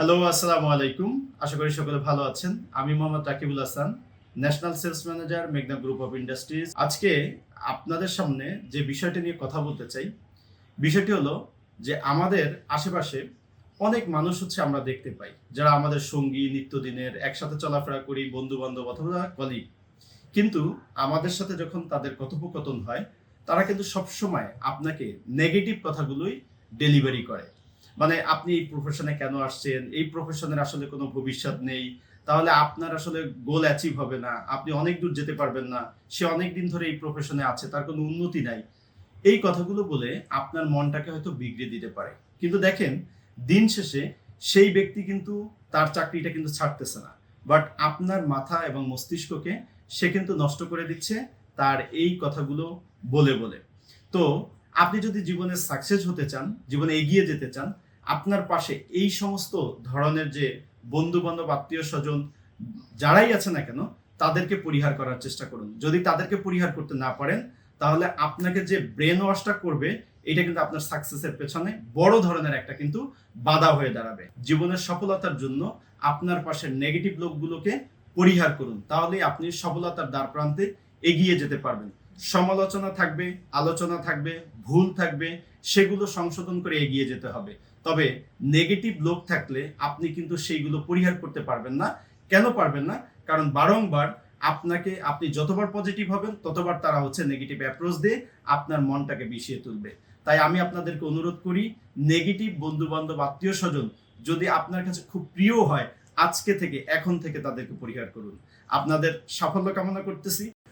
Hello আসসালামু আলাইকুম। আশা করি সকলে ভালো আছেন। আমি Mohammad Rakibul Hasan national sales manager মেঘনা গ্রুপ অফ ইন্ডাস্ট্রিজ আজকে আপনাদের সামনে যে বিষয়টি নিয়ে কথা বলতে চাই, বিষয়টি হলো যে আমাদের আশেপাশে অনেক মানুষ হচ্ছে আমরা দেখতে পাই, যারা আমাদের সঙ্গী, নিত্যদিনের, একসাথে চলাফেরা করি বন্ধু বান্ধব অথবা কলিগ কিন্তু আমাদের সাথে যখন তাদের কথোপকথন হয়, তারা কিন্তু সবসময় আপনাকে নেগেটিভ কথাগুলোই ডেলিভারি করে। মানে আপনি এই প্রফেশনে কেন আসছেন? এই প্রফেশনের আসলে কোনো ভবিষ্যৎ নেই। তাহলে আপনার আসলে গোল অ্যাচিভ হবে না। আপনি অনেক দূর যেতে পারবেন না। সে অনেক দিন ধরে এই প্রফেশনে আছে, তার কোনো উন্নতি নাই। এই কথাগুলো বলে আপনার মনটাকে হয়তো বিগড়ে দিতে পারে। কিন্তু দেখেন, দিন শেষে সেই ব্যক্তি কিন্তু তার চাকরিটা কিন্তু ছাড়তেছে না। বাট আপনার মাথা এবং মস্তিষ্ককে সে কিন্তু নষ্ট করে দিচ্ছে তার এই কথাগুলো বলে বলে। তো আপনি যদি জীবনে সাকসেস হতে চান, জীবনে এগিয়ে যেতে চান আপনার পাশে এই সমস্ত ধরনের যে বন্ধু বান্ধব আত্মীয় স্বজন যারাই আছে না কেন, তাদেরকে পরিহার করার চেষ্টা করুন। যদি তাদেরকে পরিহার করতে না পারেন, তাহলে আপনাকে যে ব্রেন ওয়াশটা করবে, এটা কিন্তু আপনার সাকসেসের পেছনে বড় ধরনের একটা কিন্তু বাধা হয়ে দাঁড়াবে। জীবনের সফলতার জন্য আপনার পাশের নেগেটিভ লোকগুলোকে পরিহার করুন। তাহলে আপনি সফলতার দ্বার প্রান্তে এগিয়ে যেতে পারবেন। সমালোচনা থাকবে, আলোচনা থাকবে, ভুল থাকবে, সেগুলো সংশোধন করে এগিয়ে যেতে হবে। তবে নেগেটিভ লোক থাকলে আপনি কিন্তু সেইগুলো পরিহার করতে পারবেন না। কেন পারবেন না? কারণ বারংবার আপনাকে, আপনি যতবার পজিটিভ হবেন, ততবার তারা হচ্ছে নেগেটিভ অ্যাপ্রোচ দিয়ে আপনার মনটাকে বিষিয়ে তুলবে। তাই আমি আপনাদেরকে অনুরোধ করি নেগেটিভ বন্ধু বান্ধব আত্মীয় স্বজন যদি আপনার কাছে খুব প্রিয় হয়, আজকে থেকে, এখন থেকে তাদেরকে পরিহার করুন। আপনাদের সাফল্য কামনা করতেছি।